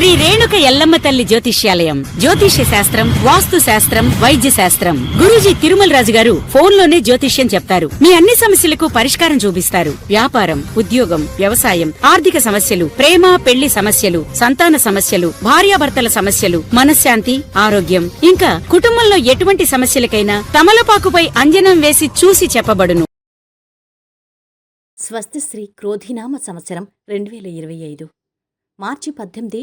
శ్రీ రేణుక ఎల్లమ్మ తల్లి జ్యోతిష్యాలయం. జ్యోతిష్య శాస్త్రం వాస్తు శాస్త్రం వైద్య శాస్త్రం. గురూజీ తిరుమల రాజు గారు ఫోన్లోనే జ్యోతిష్యం చెప్తారు. మీ అన్ని సమస్యలకు పరిష్కారం చూపిస్తారు. వ్యాపారం ఉద్యోగం వ్యవసాయం ఆర్థిక సమస్యలు ప్రేమ పెళ్ళి సమస్యలు సంతాన సమస్యలు భార్యాభర్తల సమస్యలు మనశ్శాంతి ఆరోగ్యం. ఇంకా కుటుంబంలో ఎటువంటి సమస్యలకైనా తమలపాకుపై అంజనం వేసి చూసి చెప్పబడును. స్వస్తిశ్రీ క్రోధినామ సంవత్సరం రెండు వేల ఇరవై ఐదు. మార్చి పద్దెనిమిది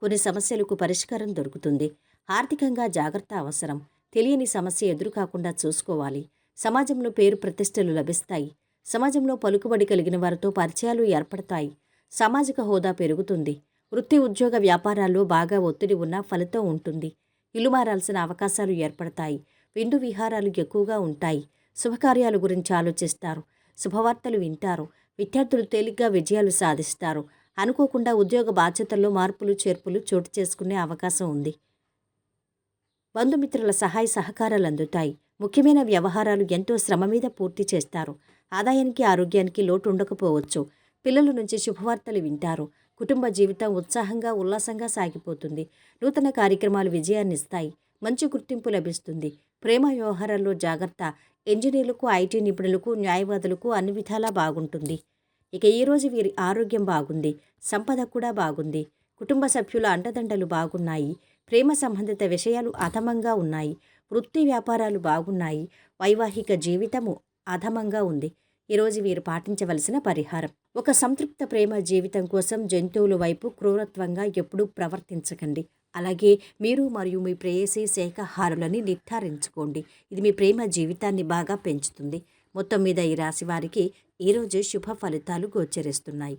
కొన్ని సమస్యలకు పరిష్కారం దొరుకుతుంది. ఆర్థికంగా జాగ్రత్త అవసరం. తెలియని సమస్య ఎదురు కాకుండా చూసుకోవాలి. సమాజంలో పేరు ప్రతిష్టలు లభిస్తాయి. సమాజంలో పలుకుబడి కలిగిన వారితో పరిచయాలు ఏర్పడతాయి. సామాజిక హోదా పెరుగుతుంది. వృత్తి ఉద్యోగ వ్యాపారాల్లో బాగా ఒత్తిడి ఉన్న ఫలితం ఉంటుంది. ఇల్లు మారాల్సిన అవకాశాలు ఏర్పడతాయి. విందు విహారాలు ఎక్కువగా ఉంటాయి. శుభకార్యాల గురించి ఆలోచిస్తారు. శుభవార్తలు వింటారు. విద్యార్థులు తేలిగ్గా విజయాలు సాధిస్తారు. అనుకోకుండా ఉద్యోగ బాధ్యతల్లో మార్పులు చేర్పులు చోటు చేసుకునే అవకాశం ఉంది. బంధుమిత్రుల సహాయ సహకారాలు అందుతాయి. ముఖ్యమైన వ్యవహారాలు ఎంతో శ్రమ మీద పూర్తి చేస్తారు. ఆదాయానికి ఆరోగ్యానికి లోటు ఉండకపోవచ్చు. పిల్లల నుంచి శుభవార్తలు వింటారు. కుటుంబ జీవితం ఉత్సాహంగా ఉల్లాసంగా సాగిపోతుంది. నూతన కార్యక్రమాలు విజయాన్నిస్తాయి మంచి గుర్తింపు లభిస్తుంది. ప్రేమ వ్యవహారాల్లో జాగ్రత్త. ఇంజనీర్లకు ఐటీ నిపుణులకు న్యాయవాదులకు అన్ని విధాలా బాగుంటుంది. ఇక ఈరోజు వీరి ఆరోగ్యం బాగుంది సంపద కూడా బాగుంది. కుటుంబ సభ్యుల అండదండలు బాగున్నాయి ప్రేమ సంబంధిత విషయాలు అధమంగా ఉన్నాయి వృత్తి వ్యాపారాలు బాగున్నాయి వైవాహిక జీవితము అధమంగా ఉంది. ఈరోజు వీరు పాటించవలసిన పరిహారం. ఒక సంతృప్త ప్రేమ జీవితం కోసం జంతువుల వైపు క్రూరత్వంగా ఎప్పుడూ ప్రవర్తించకండి. అలాగే మీరు మరియు మీ ప్రేయసి శాఖాహారులని నిర్ధారించుకోండి. ఇది మీ ప్రేమ జీవితాన్ని బాగా పెంచుతుంది. మొత్తం మీద ఈ రాశి వారికి ఈరోజు శుభ ఫలితాలు గోచరిస్తున్నాయి.